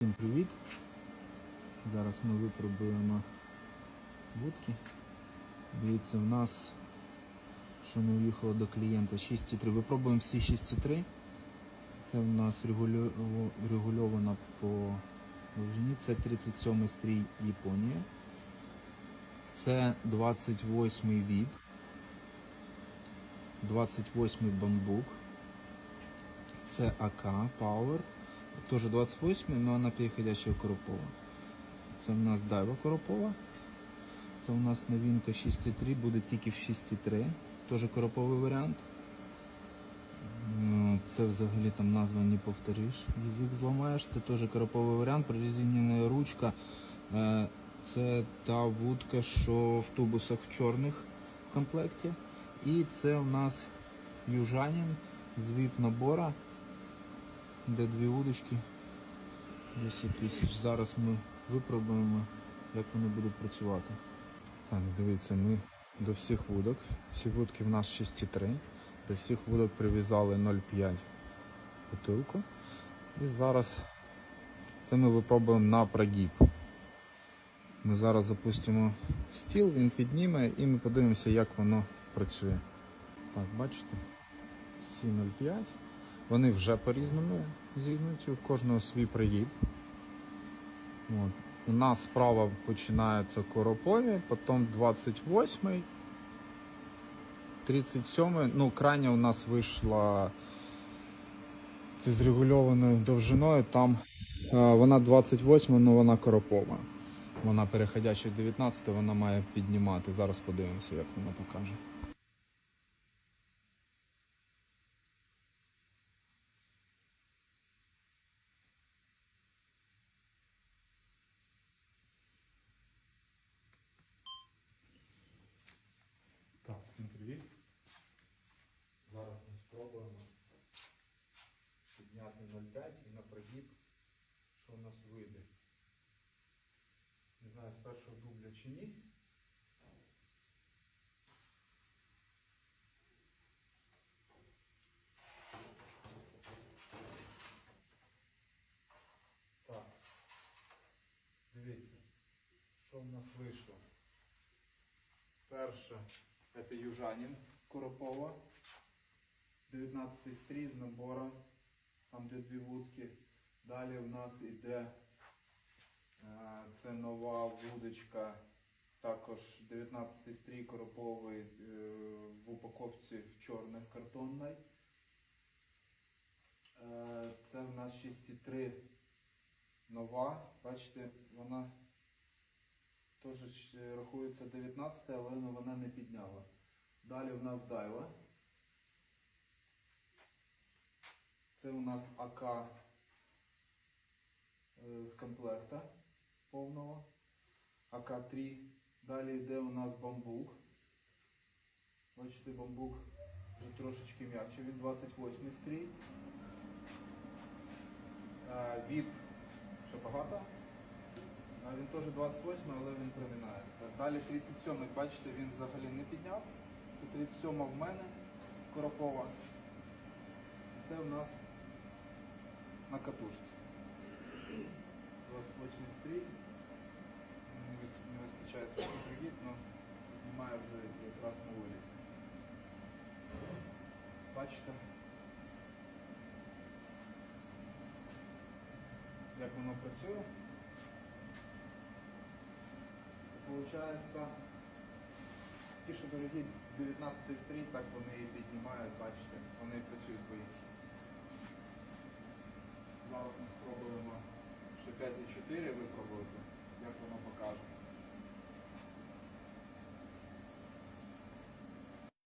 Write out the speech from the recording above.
Всім привіт! Зараз ми випробуємо будки. Дивіться, в нас, що не в'їхало до клієнта 6,3. Випробуємо всі 6,3. Це в нас регульовано по довжині. Це 37 стрій Японія. Це 28 віп. 28 бамбук. Це АК Power. Тоже 28, но она переходящая коропова. Це в нас дайва коропова. Це у нас новинка 6.3, буде тільки в 6.3. Теж короповий варіант. Ну, Це взагалі там назва не повториш, язик зламаєш. Це теж короповий варіант, прорезинена ручка. Е, Це та вудка, що в тубусах в чорних в комплекті. І це у нас южанин з віп набора де дві удочки 10 тисяч. Зараз ми випробуємо, як вони будуть працювати. Так, дивіться, ми до всіх вудок. Всі вудки в нас 6,3. До всіх вудок прив'язали 0,5 бутилку. І зараз це ми випробуємо на прогиб. Ми зараз запустимо стіл, він підніме і ми подивимося, як воно працює. Так, бачите? Всі 0,5. Вони вже по-різному зігнуті, у кожного свій пригиб. От. У нас справа починається коропові, потім 28, 37, ну крайня у нас вийшла це з регульованою довжиною, там е, вона 28, але вона коропова. Вона переходяча в 19, вона має піднімати. Зараз подивимося, як вона покаже. Так, всім привіт. Зараз ми спробуємо підняти 0,5 і на прогиб, що у нас вийде. Не знаю, з першого дубля чи ні. Так. Дивіться, що в нас вийшло. Перше, це южанин Коропова. 19 стрій з набором, там де дві вудки. Далі в нас йде це нова вудочка, також 19 стрій короповий в упаковці в чорних картонній. Е, Це в нас 6,3 нова. Бачите, вона Теж рахується 19, але вона не підняла. Далі в нас дайва. Це у нас АК е, з комплекта повного. АК-3. Далі йде у нас бамбук. Бачите, бамбук вже трошечки м'якший, він 28 стрій. Е, Віп ще багато. Він теж 28, але він приминається. Далі 37, бачите, він взагалі не підняв. Це 37 в мене коропова. Це у нас на катушці. 28 стрій. Не вистачає трохи пригід, але немає вже якраз на вулиці. Бачите? Як воно працює? Получається, ті, що дорогі 19 стрій, так вони і піднімають, бачите, вони працюють по-іншому. Зараз ми спробуємо ще 5,4 випробувати.